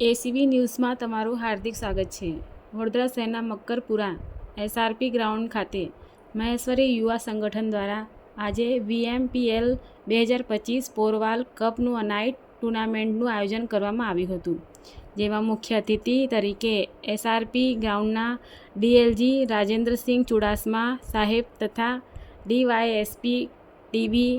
ACB ન્યૂઝમાં તમારું હાર્દિક સ્વાગત છે. વડોદરા શહેરના મક્કરપુરા એસઆરપી ગ્રાઉન્ડ ખાતે મહેશ્વરી યુવા સંગઠન દ્વારા આજે વીએમપીએલ બે હજાર પચીસ પોરવાલ કપનું અનાઇટ ટુર્નામેન્ટનું આયોજન કરવામાં આવ્યું હતું. જેમાં મુખ્ય અતિથિ તરીકે એસઆરપી ગ્રાઉન્ડના ડીએલજી રાજેન્દ્રસિંહ ચુડાસમા સાહેબ તથા ડીવાયએસપી ટીબી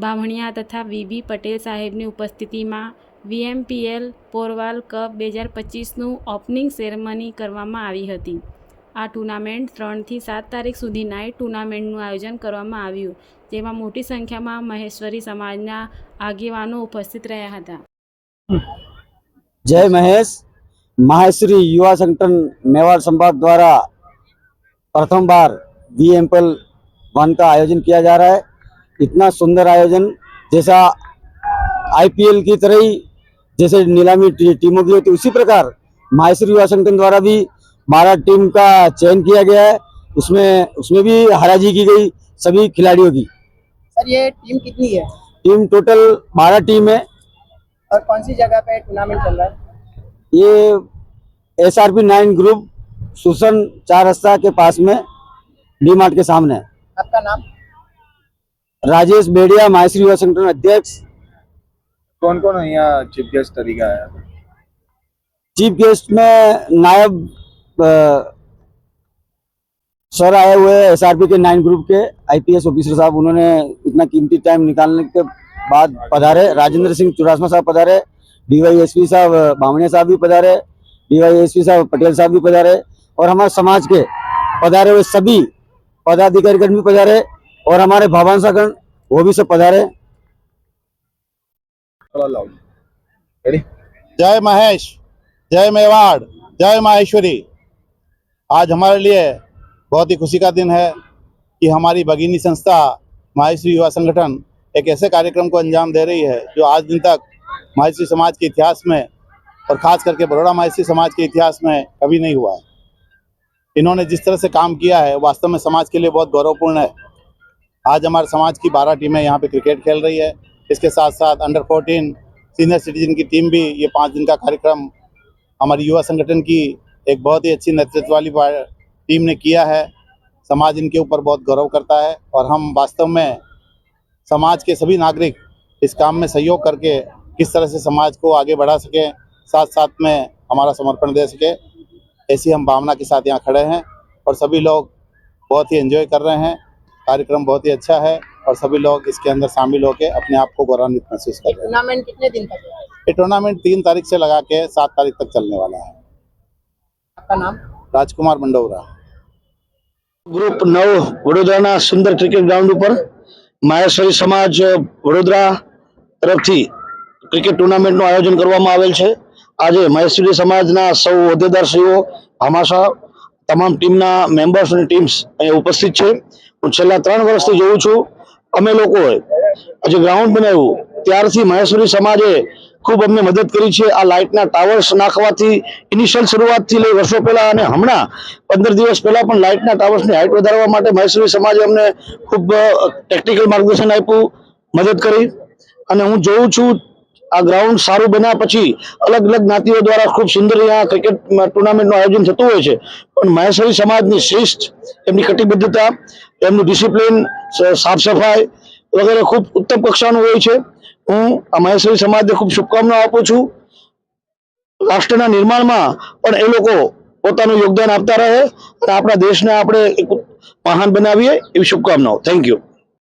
બામણિયા તથા વીબી પટેલ સાહેબની ઉપસ્થિતિમાં વીએમપીએલ પોરવાલ કપ બે હજાર પચીસનું ઓપનિંગ સેરેમની કરવામાં આવી હતી આ ટુર્નામેન્ટ ત્રણથી સાત તારીખ સુધી નાઇટ ટુર્નામેન્ટનું આયોજન કરવામાં આવ્યું જેમાં મોટી સંખ્યામાં મહેશ્વરી સમાજના આગેવાનો ઉપસ્થિત રહ્યા હતા जय महेश माहेश्वरी युवा संगठन मेवाड़ संभाग द्वारा प्रथम बार वी एम पी वन का आयोजन किया जा रहा है इतना सुंदर आयोजन जैसा आईपीएल की तरह ही जैसे नीलामी टीमों की होती उसी प्रकार माहेश्वरी युवा संगठन द्वारा भी बारह टीम का चयन किया गया है। उसमें उसमें भी हराजी की गई सभी खिलाड़ियों की। सर ये टीम कितनी है? टीम टोटल बारह टीम है। और कौन सी जगह पे टूर्नामेंट चल रहा है? ये S R P nine group Susan चार रास्ता के पास में डी मार्ट के सामने। आपका नाम? राजेश बेड़िया माहेश्वरी युवा संगठन अध्यक्ष। कौन कौन यहाँ चीफ गेस्ट तरीका आया चीफ गेस्ट में नायब सर आए हुए एसआरपी के नाइन ग्रुप के आईपीएस ऑफिसर साहब, उन्होंने इतना कीमती टाइम निकालने के बाद पधारे। राजेंद्र सिंह चुरासमा साहब पधारे डीवाईएसपी साहब बामणिया साहब भी पधारे डीवाईएसपी साहब, पटेल साहब भी पधारे और हमारे समाज के पधारे हुए सभी पदाधिकारीगण भी पधारे और हमारे भावांसागण वो भी सब पधारे। लावली जय महेश, जय मेवाड़, जय माहेश्वरी। आज हमारे लिए बहुत ही खुशी का दिन है कि हमारी भगिनी संस्था माहेश्वरी युवा संगठन एक ऐसे कार्यक्रम को अंजाम दे रही है जो आज दिन तक माहेश्वरी समाज के इतिहास में और ख़ास करके बड़ोड़ा माहेश्वरी समाज के इतिहास में कभी नहीं हुआ है। इन्होंने जिस तरह से काम किया है, वास्तव में समाज के लिए बहुत गौरवपूर्ण है। आज हमारे समाज की बारह टीमें यहाँ पर क्रिकेट खेल रही है। इसके साथ साथ अंडर फोर्टीन सीनियर सिटीजन की टीम भी ये पाँच दिन का कार्यक्रम हमारी युवा संगठन की एक बहुत ही अच्छी नेतृत्व वाली टीम ने किया है। समाज इनके ऊपर बहुत गौरव करता है और हम वास्तव में समाज के सभी नागरिक इस काम में सहयोग करके किस तरह से समाज को आगे बढ़ा सकें, साथ साथ में हमारा समर्पण दे सके, ऐसी हम भावना के साथ यहाँ खड़े हैं और सभी लोग बहुत ही एंजॉय कर रहे हैं। कार्यक्रम बहुत ही अच्छा है। और सभी लोग इसके अंदर शामिल होकर अपने आप को गौरवान्वित महसूस कर रहे हैं टूर्नामेंट कितने दिन तक है ये टूर्नामेंट तीन तारीख से लगा के सात तारीख तक चलने वाला है आपका नाम राजकुमार मंडोरा ગ્રુપ નવ વડોદરાના સુંદર ક્રિકેટ ગ્રાઉન્ડ ઉપર માહેશ્વરી સમાજ વડોદરા તરફથી ક્રિકેટ ટુર્નામેન્ટનું આયોજન કરવામાં આવેલ છે આજે મહેશ્વરી સમાજના સૌ હોદ્દેદારશ્રીઓ ભામાશા તમામ ટીમના મેમ્બર્સ અને ટીમ્સ અહીંયા ઉપસ્થિત છે હું છેલ્લા ત્રણ વર્ષથી જોઉં છું અમે લોકોએ આજે ગ્રાઉન્ડ બનાવ્યું. ત્યારથી મહેશ્વરી સમાજે ખૂબ અમને મદદ કરી છે. આ લાઇટના ટાવર્સ નાખવાથી ઇનિશિયલ શરૂઆતથી લઈ વર્ષો પહેલા અને હમણાં પંદર દિવસ પહેલા પણ લાઇટના ટાવર્સની હાઇટ વધારવા માટે મહેશ્વરી સમાજે અમને ખૂબ ટેકનિકલ માર્ગદર્શન આપ્યું, મદદ કરી. અને હું જોઉં છું આ ગ્રાઉન્ડ સારું બન્યા પછી અલગ અલગ જ્ઞાતિઓ દ્વારા ખૂબ સુંદર અહીંયા ક્રિકેટ ટુર્નામેન્ટનું આયોજન થતું હોય છે. પણ મહેસરી સમાજની શિસ્ત એમની કટિબદ્ધતા, એમનું ડિસિપ્લિન સાફ સફાઈ વગેરે ખૂબ ઉત્તમ કક્ષાનું હોય છે. હું આ મહેશ્વરી સમાજને ખૂબ શુભકામનાઓ આપું છું. રાષ્ટ્રના નિર્માણમાં પણ એ લોકો પોતાનું યોગદાન આપતા રહે અને આપણા દેશને આપણે એક મહાન બનાવીએ એવી શુભકામનાઓ. Thank you